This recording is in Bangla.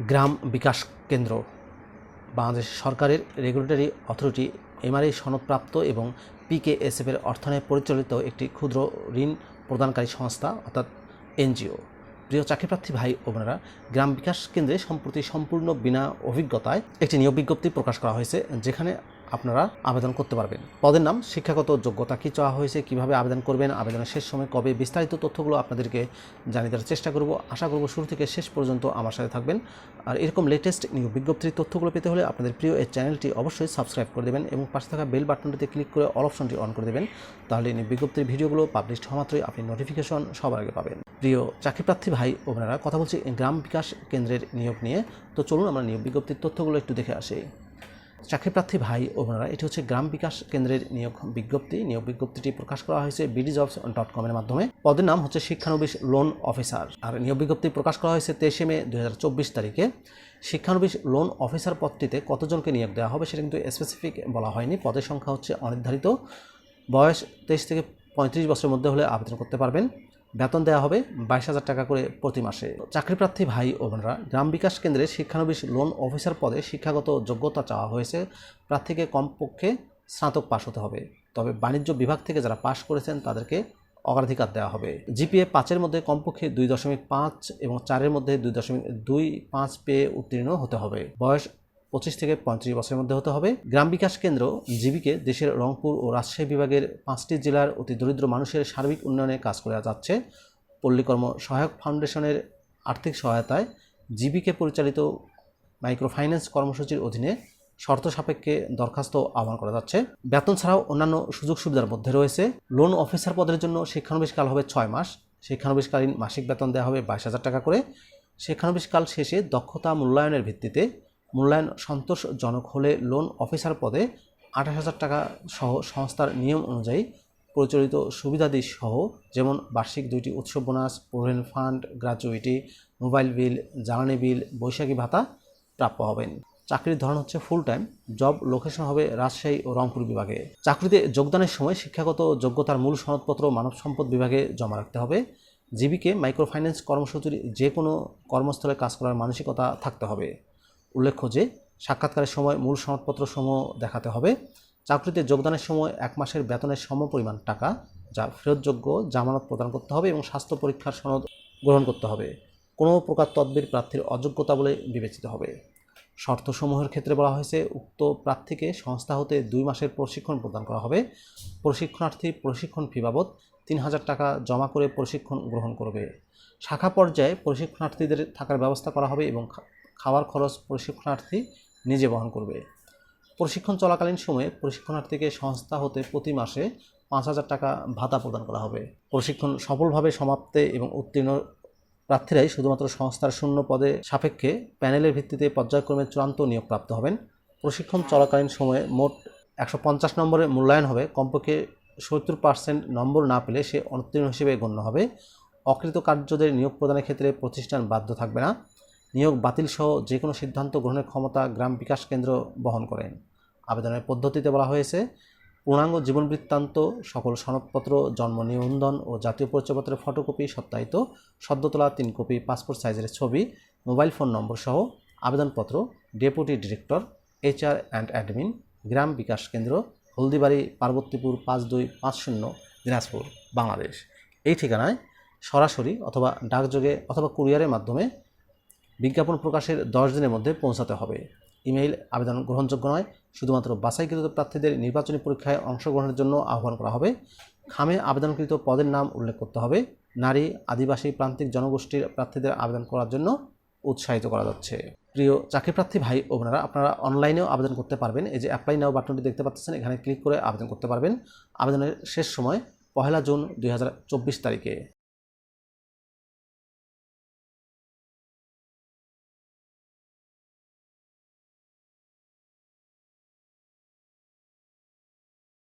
গ্রাম বিকাশ কেন্দ্র। বাংলাদেশ সরকারের রেগুলেটরি অথরিটি এমআরআই সনদপ্রাপ্ত এবং পিকেএসএফ এর অর্থায়নে পরিচালিত একটি ক্ষুদ্র ঋণ প্রদানকারী সংস্থা, অর্থাৎ এনজিও। প্রিয় চাকরিপ্রার্থী ভাই ও বোনেরা, গ্রাম বিকাশ কেন্দ্রে সম্প্রতি সম্পূর্ণ বিনা অভিজ্ঞতায় একটি নিয়োগ বিজ্ঞপ্তি প্রকাশ করা হয়েছে, যেখানে আপনারা আবেদন করতে পারবেন। পদের নাম, শিক্ষাগত যোগ্যতা কী চাওয়া হয়েছে, কীভাবে আবেদন করবেন, আবেদনের শেষ সময় কবে বিস্তারিত তথ্যগুলো আপনাদেরকে জানিয়ে দেওয়ার চেষ্টা করব। আশা করব শুরু থেকে শেষ পর্যন্ত আমার সাথে থাকবেন। আর এরকম লেটেস্ট নিয়োগ বিজ্ঞপ্তির তথ্যগুলো পেতে হলে আপনাদের প্রিয় এই চ্যানেলটি অবশ্যই সাবস্ক্রাইব করে দেবেন এবং পাশে থাকা বেল বাটনটিতে ক্লিক করে অল অপশনটি অন করে দেবেন। তাহলে নিয়োগ বিজ্ঞপ্তির ভিডিওগুলো পাবলিশ হওয়া মাত্রই আপনি নোটিফিকেশন সবার আগে পাবেন। প্রিয় চাকরিপ্রার্থী ভাই ও বোনেরা, কথা বলছি গ্রাম বিকাশ কেন্দ্রের নিয়োগ নিয়ে। তো চলুন আমরা নিয়োগ বিজ্ঞপ্তির তথ্যগুলো একটু দেখে আসি। চাকরিপ্রার্থী ভাই ও বোনেরা, এটি হচ্ছে গ্রাম বিকাশ কেন্দ্রের নিয়োগ বিজ্ঞপ্তি। নিয়োগ বিজ্ঞপ্তিটি প্রকাশ করা হয়েছে বিডি জবস ডট কমের মাধ্যমে। পদের নাম হচ্ছে শিক্ষানবিশ লোন অফিসার আর নিয়োগ বিজ্ঞপ্তি প্রকাশ করা হয়েছে তেইশে মে দু হাজার চব্বিশ তারিখে। শিক্ষানবিশ লোন অফিসার পদটিতে কতজনকে নিয়োগ দেওয়া হবে সেটা কিন্তু স্পেসিফিক বলা হয়নি। পদের সংখ্যা হচ্ছে অনির্ধারিত। বয়স তেইশ থেকে পঁয়ত্রিশ বছরের মধ্যে হলে আবেদন করতে পারবেন। বেতন দেওয়া হবে বাইশ হাজার টাকা করে প্রতি মাসে। চাকরিপ্রার্থী ভাই ও বোনরা, গ্রাম বিকাশ কেন্দ্রে শিক্ষানবিশ লোন অফিসার পদে শিক্ষাগত যোগ্যতা চাওয়া হয়েছে। প্রার্থীকে কমপক্ষে স্নাতক পাশ হতে হবে। তবে বাণিজ্য বিভাগ থেকে যারা পাশ করেছেন, তাদেরকে অগ্রাধিকার দেওয়া হবে। জিপিএ পাঁচের মধ্যে কমপক্ষে দুই দশমিক পাঁচ এবং চারের মধ্যে দুই দশমিক দুই পাঁচ পেয়ে উত্তীর্ণ হতে হবে। বয়স পঁচিশ থেকে পঁয়ত্রিশ বছরের মধ্যে হতে হবে। গ্রাম বিকাশ কেন্দ্র জিবিকে দেশের রংপুর ও রাজশাহী বিভাগের পাঁচটি জেলার অতি দরিদ্র মানুষের সার্বিক উন্নয়নে কাজ করে যাচ্ছে। পল্লীকর্ম সহায়ক ফাউন্ডেশনের আর্থিক সহায়তায় জিবিকে পরিচালিত মাইক্রো ফাইন্যান্স কর্মসূচির অধীনে শর্ত সাপেক্ষে দরখাস্ত আহ্বান করা যাচ্ছে। বেতন ছাড়াও অন্যান্য সুযোগ সুবিধার মধ্যে রয়েছে। লোন অফিসার পদের জন্য শিক্ষানবিশকাল হবে ছয় মাস। শিক্ষানবিশকালীন মাসিক বেতন দেওয়া হবে বাইশ হাজার টাকা করে। শিক্ষানবিশকাল শেষে দক্ষতা মূল্যায়নের ভিত্তিতে মূল্যায়ন সন্তোষজনক হলে লোন অফিসার পদে আঠাশ হাজার টাকা সহ সংস্থার নিয়ম অনুযায়ী প্রচলিত সুবিধাদি সহ যেমন বার্ষিক দুইটি উৎসব bonus provident fund gratuity mobile bill জ্বালানি বিল বৈশাখী ভাতা প্রাপ্য হবেন। চাকরির ধরন হচ্ছে ফুল টাইম জব লোকেশন হবে রাজশাহী ও রংপুর বিভাগে। চাকরিতে যোগদানের সময় শিক্ষাগত যোগ্যতার মূল সনদপত্র মানব সম্পদ বিভাগে জমা রাখতে হবে। জীবিকে মাইক্রো ফাইন্যান্স কর্মসূচির যে কোনো কর্মস্থলে কাজ করার মানসিকতা থাকতে হবে। উল্লেখ্য যে সাক্ষাৎকারের সময় মূল সনদপত্র সমূহ দেখাতে হবে। চাকরিতে যোগদানের সময় এক মাসের বেতনের সমপরিমাণ টাকা যা ফেরতযোগ্য জামানত প্রদান করতে হবে এবং স্বাস্থ্য পরীক্ষার সনদ গ্রহণ করতে হবে। কোনো প্রকার তদবির প্রার্থীর অযোগ্যতা বলে বিবেচিত হবে। শর্তসমূহের ক্ষেত্রে বলা হয়েছে, উক্ত প্রার্থীকে সংস্থা হতে দুই মাসের প্রশিক্ষণ প্রদান করা হবে। প্রশিক্ষণার্থী প্রশিক্ষণ ফি বাবদ তিন হাজার টাকা জমা করে প্রশিক্ষণ গ্রহণ করবে। শাখা পর্যায়ে প্রশিক্ষণার্থীদের থাকার ব্যবস্থা করা হবে এবং খাওয়ার খরচ প্রশিক্ষণার্থী নিজে বহন করবে। প্রশিক্ষণ চলাকালীন সময়ে প্রশিক্ষণার্থীকে সংস্থা হতে প্রতি মাসে পাঁচ হাজার টাকা ভাতা প্রদান করা হবে। প্রশিক্ষণ সফলভাবে সমাপ্তে এবং উত্তীর্ণ প্রার্থীরাই শুধুমাত্র সংস্থার শূন্য পদে সাপেক্ষে প্যানেলের ভিত্তিতে পর্যায়ক্রমে চূড়ান্ত নিয়োগ প্রাপ্ত হবেন। প্রশিক্ষণ চলাকালীন সময়ে মোট একশো পঞ্চাশ নম্বরে মূল্যায়ন হবে। কমপক্ষে সত্তর পার্সেন্ট নম্বর না পেলে সে অনুত্তীর্ণ হিসেবে গণ্য হবে। অকৃতকার্যদের নিয়োগ প্রদানের ক্ষেত্রে প্রতিষ্ঠান বাধ্য থাকবে না। নিয়োগ বাতিল সহ যে কোনো সিদ্ধান্ত গ্রহণের ক্ষমতা গ্রাম বিকাশ কেন্দ্র বহন করেন। আবেদনের পদ্ধতিতে বলা হয়েছে, পূর্ণাঙ্গ জীবন বৃত্তান্ত, সকল সনদপত্র, জন্ম নিবন্ধন ও জাতীয় পরিচয়পত্রের ফটোকপি সত্যায়িত সদ্য তোলা তিন কপি, পাসপোর্ট সাইজের ছবি, মোবাইল ফোন নম্বর সহ আবেদনপত্র, deputy director, HR and admin, Gram Bikash Kendra, Haldibari, Parbatipur পাঁচ দুই পাঁচ শূন্য, দিনাজপুর, বাংলাদেশ। এই ঠিকানায় সরাসরি অথবা ডাকযোগে অথবা কুরিয়ারের মাধ্যমে বিজ্ঞাপন প্রকাশের দশ দিনের মধ্যে পৌঁছাতে হবে। ইমেইল আবেদন গ্রহণযোগ্য নয়, শুধুমাত্র বাছাইকৃত প্রার্থীদের নির্বাচনী পরীক্ষায় অংশগ্রহণের জন্য আহ্বান করা হবে। খামে আবেদনকৃত পদের নাম উল্লেখ করতে হবে। নারী, আদিবাসী, প্রান্তিক জনগোষ্ঠীর প্রার্থীদের আবেদন করার জন্য উৎসাহিত করা যাচ্ছে। প্রিয় চাকরিপ্রার্থী ভাই ও বোনেরা, আপনারা অনলাইনেও আবেদন করতে পারবেন। এই যে অ্যাপ্লাই নাও বাটনটি দেখতে পাচ্ছেন, এখানে ক্লিক করে আবেদন করতে পারবেন। আবেদনের শেষ সময় পহেলা জুন দুই হাজার চব্বিশ তারিখে।